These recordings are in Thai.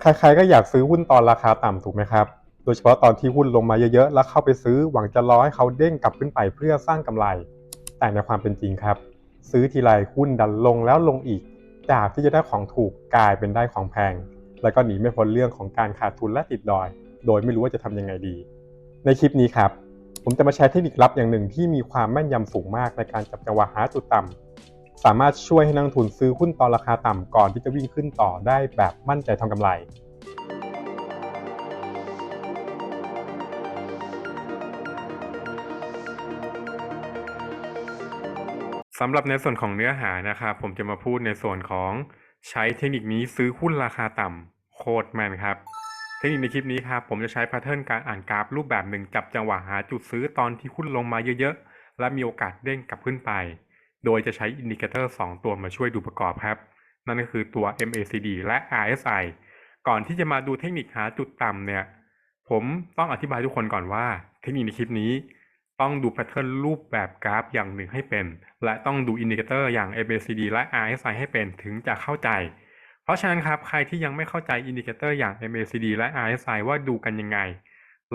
ใครๆก็อยากซื้อหุ้นตอนราคาต่ำถูกไหมครับ โดยเฉพาะตอนที่หุ้นลงมาเยอะๆ แล้วเข้าไปซื้อหวังจะรอให้เขาเด้งกลับขึ้นไปเพื่อสร้างกำไร แต่ในความเป็นจริงครับ ซื้อทีไรหุ้นดันลงแล้วลงอีก จากที่จะได้ของถูกกลายเป็นได้ของแพง แล้วก็หนีไม่พ้นเรื่องของการขาดทุนและติดดอย โดยไม่รู้ว่าจะทำยังไงดี ในคลิปนี้ครับ ผมจะมาแชร์เทคนิคลับอย่างหนึ่งที่มีความแม่นยำสูงมากในการจับจังหวะหาจุดต่ำ สามารถช่วยให้นักลงทุนซื้อหุ้นตอนราคาต่ำก่อนที่จะวิ่งขึ้นต่อได้แบบมั่นใจทำกำไร สำหรับในส่วนของเนื้อหานะครับผมจะมาพูดในส่วนของใช้เทคนิคนี้ซื้อหุ้นราคาต่ำโคตรแมนครับ เทคนิคในคลิปนี้ครับผมจะใช้แพทเทิร์นการอ่านกราฟรูปแบบหนึ่งจับจังหวะหาจุดซื้อตอนที่หุ้นลงมาเยอะๆ และมีโอกาสเด้งกลับขึ้นไป โดยจะใช้อินดิเคเตอร์2ตัวมาช่วยดูประกอบครับ นั่นก็คือตัว MACD และ RSI ก่อนที่จะมาดูเทคนิคหาจุดต่ำเนี่ย ผมต้องอธิบายทุกคนก่อนว่า เทคนิคในคลิปนี้ต้องดูแพทเทิร์นรูปแบบกราฟอย่างหนึ่งให้เป็น และต้องดูอินดิเคเตอร์อย่าง MACD และ RSI ให้เป็นถึงจะเข้าใจ เพราะฉะนั้นครับใครที่ยังไม่เข้าใจอินดิเคเตอร์อย่าง MACD และ RSI ว่าดูกันยังไง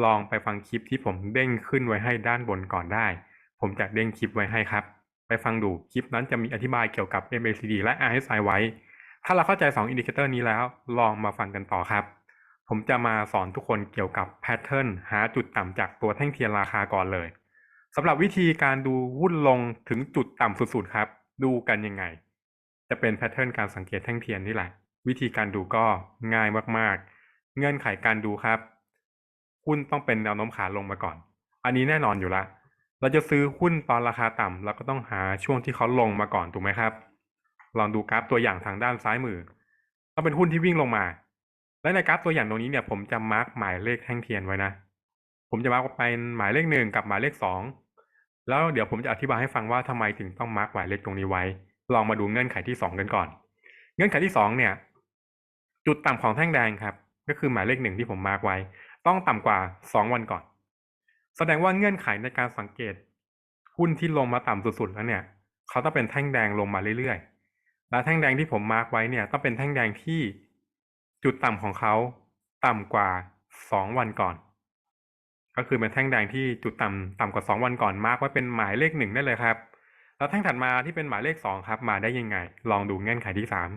ลองไปฟังคลิปที่ผมเด้งขึ้นไว้ให้ด้านบนก่อนได้ ผมจะเด้งคลิปไว้ให้ครับ ไปฟังดูคลิปนั้นจะมีอธิบายเกี่ยวกับ MACD และ RSI ไว้ ถ้าเราเข้าใจ 2 อินดิเคเตอร์นี้แล้ว ลองมาฟังกันต่อครับ ผมจะมาสอนทุกคนเกี่ยวกับแพทเทิร์นหาจุดต่ำจากตัวแท่งเทียนราคาก่อนเลยสำหรับวิธีการดูหุ้นลงถึงจุดต่ำสุดๆครับ ดูกันยังไง จะเป็นแพทเทิร์นการสังเกตแท่งเทียนนี่แหละ วิธีการดูก็ง่ายมากๆ เงื่อนไขการดูครับหุ้นต้องเป็นแนวโน้มขาลงมาก่อน อันนี้แน่นอนอยู่ละ เราจะซื้อหุ้นตอนราคาต่ำเราก็ต้องหาช่วงที่เขาลงมาก่อนถูกไหมครับ ลองดูกราฟตัวอย่างทางด้านซ้ายมือต้องเป็นหุ้นที่วิ่งลงมา และในกราฟตัวอย่างตรงนี้เนี่ย ผมจะมาร์กหมายเลขแท่งเทียนไว้นะ ผมจะมาร์กเป็นหมายเลขหนึ่งกับหมายเลขสองแล้วเดี๋ยวผมจะอธิบายให้ฟังว่าทำไมถึงต้องมาร์กหมายเลขตรงนี้ไว้ ลองมาดูเงื่อนไขที่สองกันก่อน เงื่อนไขที่สองเนี่ย จุดต่ำของแท่งแดงครับ ก็คือหมายเลขหนึ่งที่ผมมาร์กไว้ ต้องต่ำกว่าสองวันก่อน แสดงว่าเงื่อนไขในการสังเกต หุ้นที่ลงมาต่ำสุดๆแล้วเนี่ยเขาต้องเป็นแท่งแดงลงมาเรื่อยๆ และแท่งแดงที่ผมมาร์กไว้เนี่ยต้องเป็นแท่งแดงที่จุดต่ำของเขาต่ำกว่าสองวันก่อน ก็คือเป็นแท่งแดงที่จุดต่ำต่ำกว่าสองวันก่อนมาร์กไว้เป็นหมายเลขหนึ่งได้เลยครับ แล้วแท่งถัดมาที่เป็นหมายเลขสองครับ มาได้ยังไง ลองดูเงื่อนไขที่สาม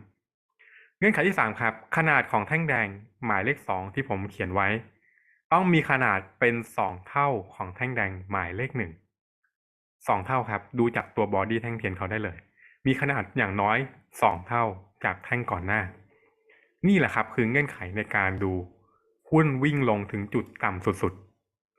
เงื่อนไขที่สามครับ ขนาดของแท่งแดงหมายเลขสองที่ผมเขียนไว้ ต้องมีขนาดเป็นสองเท่าของแท่งแดงหมายเลขหนึ่งสองเท่าครับ ดูจากตัวบอดี้แท่งเทียนเขาได้เลย มีขนาดอย่างน้อยสองเท่าจากแท่งก่อนหน้า นี่แหละครับคือเงื่อนไขในการดูหุ้นวิ่งลงถึงจุดต่ำสุด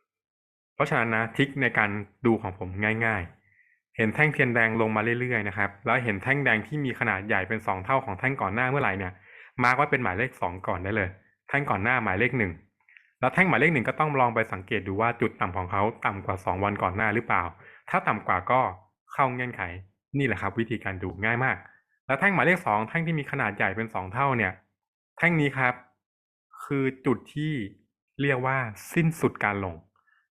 ๆ เพราะฉะนั้นนะทริคในการดูของผมง่ายๆ เห็นแท่งเทียนแดงลงมาเรื่อยๆนะครับ แล้วเห็นแท่งแดงที่มีขนาดใหญ่เป็นสองเท่าของแท่งก่อนหน้าเมื่อไหร่เนี่ย มาร์กไว้เป็นหมายเลขสองก่อนได้เลย แท่งก่อนหน้าหมายเลขหนึ่ง แล้วแท่งหมายเลขหนึ่งก็ต้องลองไปสังเกตดูว่าจุดต่ำของเขาต่ำกว่าสองวันก่อนหน้าหรือเปล่า ถ้าต่ำกว่าก็เข้าเงื่อนไข นี่แหละครับ วิธีการดูง่ายมาก แล้วแท่งหมายเลขสองแท่งที่มีขนาดใหญ่เป็นสองเท่าเนี่ย แท่งนี้ครับ คือจุดที่เรียกว่าสิ้นสุดการลง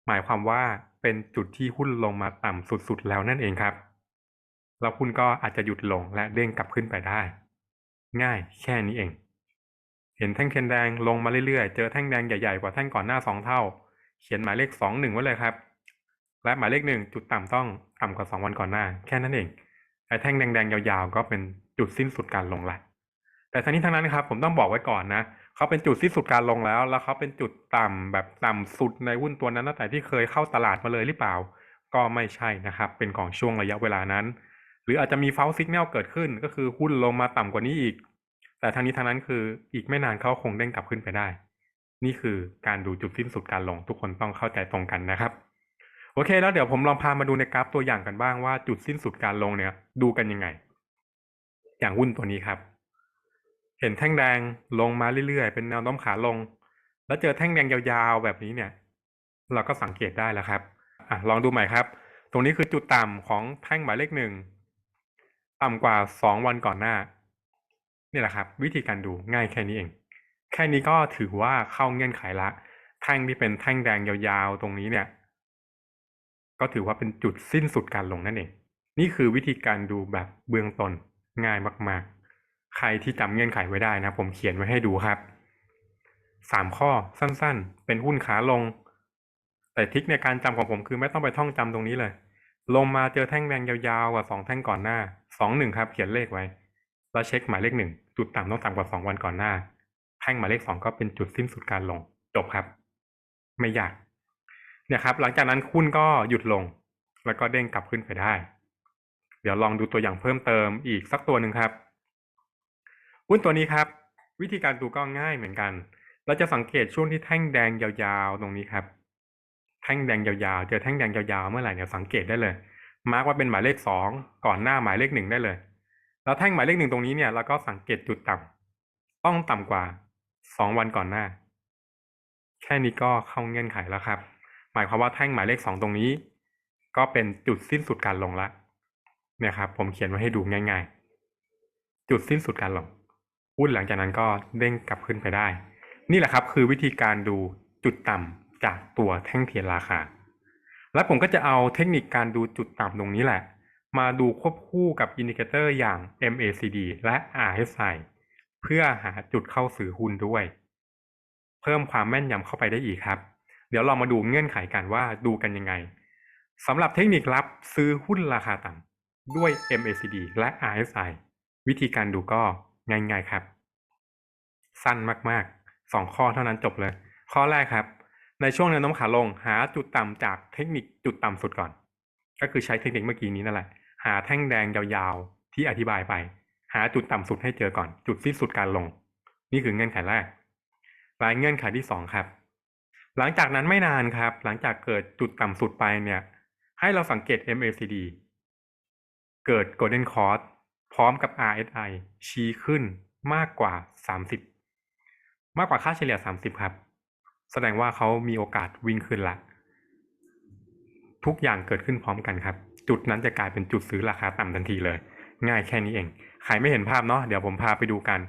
หมายความว่าเป็นจุดที่หุ้นลงมาต่ำสุดๆแล้วนั่นเองครับ แล้วหุ้นก็อาจจะหยุดลงและเด้งกลับขึ้นไปได้ ง่ายแค่นี้เอง เห็นแท่งเทียนแดงลงมาเรื่อยๆ เจอแท่งแดงใหญ่ๆ กว่าแท่งก่อนหน้าสองเท่า เขียนหมายเลขสองหนึ่งไว้เลยครับ และหมายเลขหนึ่งจุดต่ำต้องต่ำกว่าสองวันก่อนหน้า แค่นั้นเอง ไอ้แท่งแดงๆ ยาวๆ ก็เป็นจุดสิ้นสุดการลงละ แต่ทั้งนี้ทั้งนั้นครับ ผมต้องบอกไว้ก่อนนะ เขาเป็นจุดสิ้นสุดการลงแล้ว แล้วเขาเป็นจุดต่ำแบบต่ำสุดในหุ้นตัวนั้นตั้งแต่ที่เคยเข้าตลาดมาเลยหรือเปล่า ก็ไม่ใช่นะครับ เป็นของช่วงระยะเวลานั้น หรืออาจจะมีเฟลซิกแนลเกิดขึ้น ก็คือหุ้นลงมาต่ำกว่านี้อีก แต่ทั้งนี้ทั้งนั้นคืออีกไม่นานเขาคงเด้งกลับขึ้นไปได้ นี่คือการดูจุดสิ้นสุดการลงทุกคนต้องเข้าใจตรงกันนะครับ โอเค แล้วเดี๋ยวผมลองพามาดูในกราฟตัวอย่างกันบ้างว่าจุดสิ้นสุดการลงเนี่ย ดูกันยังไง อย่างหุ้นตัวนี้ครับ เห็นแท่งแดงลงมาเรื่อยๆ เป็นแนวโน้มขาลง แล้วเจอแท่งแดงยาวๆแบบนี้เนี่ย เราก็สังเกตได้แล้วครับอะลองดูใหม่ครับ ตรงนี้คือจุดต่ำของแท่งหมายเลขหนึ่งต่ำกว่าสองวันก่อนหน้า นี่แหละครับ วิธีการดูง่ายแค่นี้เอง แค่นี้ก็ถือว่าเข้าเงื่อนไขละแท่งที่เป็นแท่งแดงยาวๆ ตรงนี้เนี่ย ก็ถือว่าเป็นจุดสิ้นสุดการลงนั่นเอง นี่คือวิธีการดูแบบเบื้องต้นง่ายมากๆ ใครที่จำเงื่อนไขไว้ได้นะ ผมเขียนไว้ให้ดูครับสามข้อสั้นๆ เป็นหุ้นขาลง แต่ทิคในการจำของผมคือไม่ต้องไปท่องจำตรงนี้เลย ลงมาเจอแท่งแดงยาวๆกว่าสองแท่งก่อนหน้าสองหนึ่งครับ เขียนเลขไว้ แล้วเช็คหมายเลขหนึ่งจุดต่ำต้องต่ำกว่าสองวันก่อนหน้าแท่งหมายเลขสองก็เป็นจุดสิ้นสุดการลงจบครับ ไม่ยากเนี่ยครับ หลังจากนั้นหุ้นก็หยุดลง แล้วก็เด้งกลับขึ้นไปได้ เดี๋ยวลองดูตัวอย่างเพิ่มเติมอีกสักตัวหนึ่งครับหุ้นตัวนี้ครับ วิธีการดูก็ง่ายเหมือนกัน เราจะสังเกตช่วงที่แท่งแดงยาวๆตรงนี้ครับ แท่งแดงยาวๆ เจอแท่งแดงยาวๆเมื่อไหร่เนี่ยสังเกตได้เลย มาร์กว่าเป็นหมายเลขสองก่อนหน้าหมายเลขหนึ่งได้เลย แล้วแท่งหมายเลขหนึ่งตรงนี้เนี่ยเราก็สังเกตจุดต่ำต้องต่ำกว่าสองวันก่อนหน้า แค่นี้ก็เข้าเงื่อนไขแล้วครับ หมายความว่าแท่งหมายเลขสองตรงนี้ ก็เป็นจุดสิ้นสุดการลงละเนี่ยครับ ผมเขียนไว้ให้ดูง่าย ๆ จุดสิ้นสุดการลงหุ้นหลังจากนั้นก็เด้งกลับขึ้นไปได้ นี่แหละครับ คือวิธีการดูจุดต่ำจากตัวแท่งเทียนราคา และผมก็จะเอาเทคนิคการดูจุดต่ำตรงนี้แหละ มาดูควบคู่กับอินดิเคเตอร์อย่าง MACD และ RSI เพื่อหาจุดเข้าซื้อหุ้นด้วย เพิ่มความแม่นยำเข้าไปได้อีกครับ เดี๋ยวเรามาดูเงื่อนไขกันว่าดูกันยังไงสำหรับเทคนิครับซื้อหุ้นราคาต่ำด้วย MACD และ RSI วิธีการดูก็ง่ายๆครับ สั้นมากๆสองข้อเท่านั้นจบเลย ข้อแรกครับ ในช่วงแนวโน้มขาลงหาจุดต่ำจากเทคนิคจุดต่ำสุดก่อน ก็คือใช้เทคนิคเมื่อกี้นี้นั่นแหละ หาแท่งแดงยาวๆ ที่อธิบายไป หาจุดต่ำสุดให้เจอก่อน จุดสิ้นสุดการลง นี่คือเงื่อนไขแรกรายเงื่อนไขที่สองครับ หลังจากนั้นไม่นานครับ หลังจากเกิดจุดต่ำสุดไปเนี่ย ให้เราสังเกต MACD เกิด Golden Cross พร้อมกับ RSI ชี้ขึ้นมากกว่า 30 มากกว่าค่าเฉลี่ย 30 ครับ แสดงว่าเขามีโอกาสวิ่งขึ้นละ ทุกอย่างเกิดขึ้นพร้อมกันครับ จุดนั้นจะกลายเป็นจุดซื้อราคาต่ำทันทีเลย ง่ายแค่นี้เอง ใครไม่เห็นภาพเนาะเดี๋ยวผมพาไปดูกัน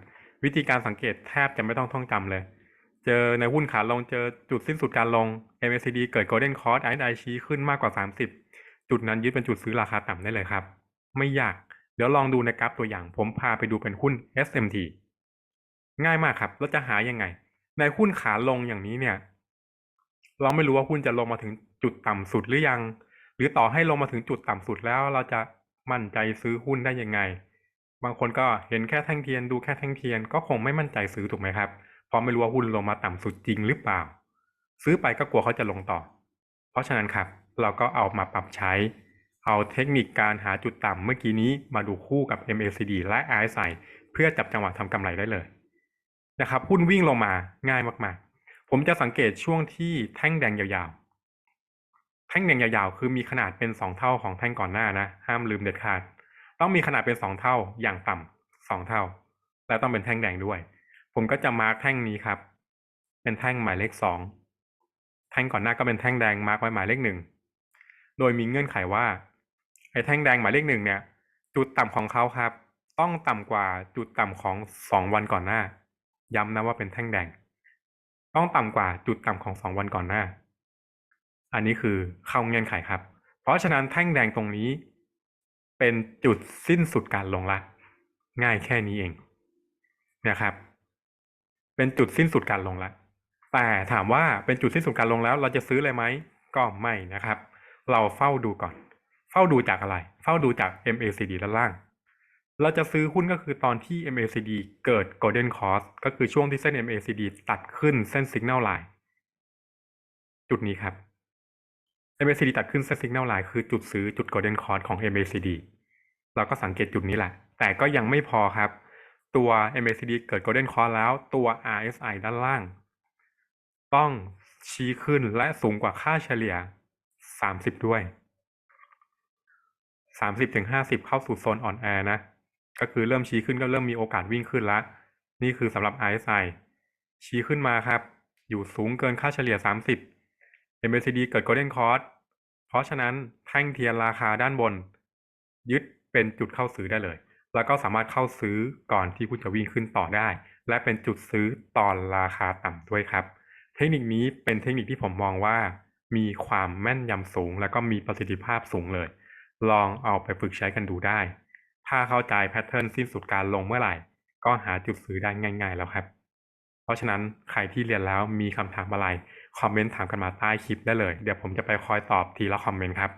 วิธีการสังเกตแทบจะไม่ต้องท่องจำเลย เจอในหุ้นขาลงเจอจุดสิ้นสุดการลง MACD เกิด Golden Cross RSI ชี้ขึ้นมากกว่า 30 จุดนั้นยึดเป็นจุดซื้อราคาต่ำได้เลยครับ ไม่ยากเดี๋ยวลองดูในกราฟตัวอย่าง ผมพาไปดูเป็นหุ้น SMT ง่ายมากครับแล้วจะหายังไง ในหุ้นขาลงอย่างนี้เนี่ย เราไม่รู้ว่าหุ้นจะลงมาถึงจุดต่ำสุดหรือยัง หรือต่อให้ลงมาถึงจุดต่ำสุดแล้วเราจะมั่นใจซื้อหุ้นได้ยังไง บางคนก็เห็นแค่แท่งเทียนดูแค่แท่งเทียนก็คงไม่มั่นใจซื้อถูกไหมครับเพราะไม่รู้ว่าหุ้นลงมาต่ำสุดจริงหรือเปล่า ซื้อไปก็กลัวเขาจะลงต่อ เพราะฉะนั้นครับ เราก็เอามาปรับใช้ เอาเทคนิคการหาจุดต่ำเมื่อกี้นี้มาดูคู่กับ MACD และ RSI เพื่อจับจังหวะทำกำไรได้เลยนะครับหุ้นวิ่งลงมาง่ายมากๆ ผมจะสังเกตช่วงที่แท่งแดงยาว แท่งแดงยาวๆ คือมีขนาดเป็นสองเท่าของแท่งก่อนหน้านะ ห้ามลืมเด็ดขาด ต้องมีขนาดเป็นสองเท่าอย่างต่ำสองเท่า และต้องเป็นแท่งแดงด้วย ผมก็จะมาร์กแท่งนี้ครับ เป็นแท่งหมายเลขสองแท่งก่อนหน้าก็เป็นแท่งแดงมาร์กไว้หมายเลขหนึ่งโดยมีเงื่อนไขว่าไอ้แท่งแดงหมายเลขหนึ่งเนี่ย จุดต่ำของเขาครับ ต้องต่ำกว่าจุดต่ำของสองวันก่อนหน้า ย้ำนะว่าเป็นแท่งแดง ต้องต่ำกว่าจุดต่ำของสองวันก่อนหน้า อันนี้คือเข้าเงื่อนไขครับ เพราะฉะนั้นแท่งแดงตรงนี้ เป็นจุดสิ้นสุดการลงละง่ายแค่นี้เองนะครับ เป็นจุดสิ้นสุดการลงละแต่ถามว่าเป็นจุดสิ้นสุดการลงแล้ว เราจะซื้อเลยไหมก็ไม่นะครับ เราเฝ้าดูก่อน เฝ้าดูจากอะไร เฝ้าดูจาก MACD ด้านล่าง เราจะซื้อหุ้นก็คือตอนที่ MACD เกิด Golden Cross ก็คือช่วงที่เส้น MACD ตัดขึ้นเส้น Signal Line จุดนี้ครับ MACD ตัดขึ้นเส้น Signal Line คือจุดซื้อจุด Golden Cross ของ MACD เราก็สังเกตจุดนี้แหละ แต่ก็ยังไม่พอครับ ตัว MACD เกิด Golden Cross แล้วตัว RSI ด้านล่าง ต้องชี้ขึ้นและสูงกว่าค่าเฉลี่ย 30 ด้วย 30ถึง50 เข้าสู่โซนอ่อนแอนะ ก็คือเริ่มชี้ขึ้นก็เริ่มมีโอกาสวิ่งขึ้นละ นี่คือสำหรับ RSI ชี้ขึ้นมาครับ อยู่สูงเกินค่าเฉลี่ย 30 MACD เกิด Golden Cross เพราะฉะนั้นแท่งเทียนราคาด้านบน ยึดเป็นจุดเข้าซื้อได้เลย แล้วก็สามารถเข้าซื้อก่อนที่คุณจะวิ่งขึ้นต่อได้ และเป็นจุดซื้อตอนราคาต่ำด้วยครับ เทคนิคนี้เป็นเทคนิคที่ผมมองว่า มีความแม่นยำสูง และก็มีประสิทธิภาพสูงเลย ลองเอาไปฝึกใช้กันดูได้ ถ้าเข้าใจแพทเทิร์นสิ้นสุดการลงเมื่อไหร่ ก็หาจุดซื้อได้ง่าย ๆ แล้วครับ เพราะฉะนั้นใครที่เรียนแล้วมีคำถามอะไร คอมเมนต์ถามกันมาใต้คลิปได้เลย เดี๋ยวผมจะไปคอยตอบทีละคอมเมนต์ครับ